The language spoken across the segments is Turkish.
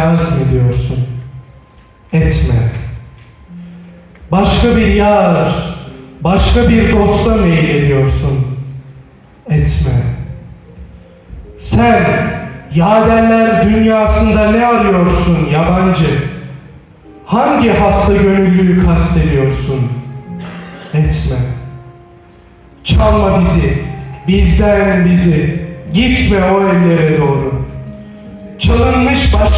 azmediyorsun. Etme. Başka bir yar, başka bir dosta meylediyorsun. Etme. Sen yaderler dünyasında ne arıyorsun yabancı? Hangi hasta gönüllüyü kastediyorsun? Etme. Çalma bizi, bizden bizi. Gitme o ellere doğru.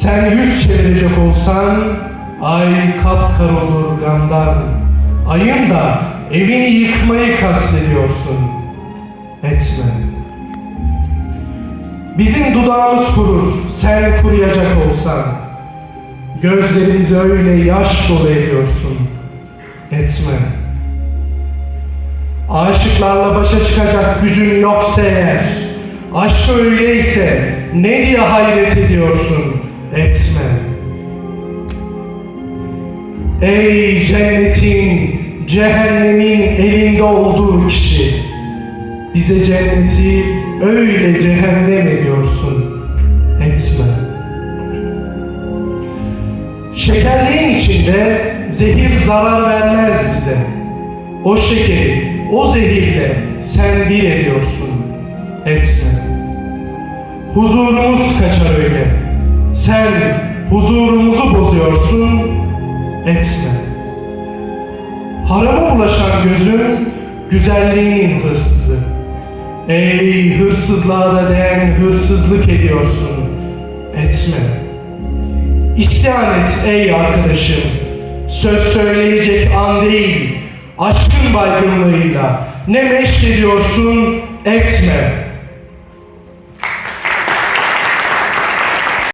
Sen yüz çevirecek olsan ay kapkar olur gamdan. Ayın da evini yıkmayı kastediyorsun. Etme. Bizim dudağımız kurur sen kuruyacak olsan. Gözlerimizi öyle yaş dolu ediyorsun. Etme. Aşıklarla başa çıkacak gücün yoksa eğer, aşk öyleyse ne diye hayret ediyorsun? Etme. Ey cennetin, cehennemin elinde olduğu kişi, bize cenneti öyle cehennem ediyorsun. Etme. Şekerliğin içinde zehir zarar vermez bize. O şekeri, o zehirle sen bir ediyorsun. Etme. Huzurumuz kaçar öyle. Sen huzurumuzu bozuyorsun. Etme. Harama bulaşan gözün güzelliğinin hırsızı. Ey hırsızlığa da değen hırsızlık ediyorsun. Etme. İsyan et ey arkadaşım. Söz söyleyecek an değil. Aşkın baygınlığıyla ne meşk ediyorsun etme.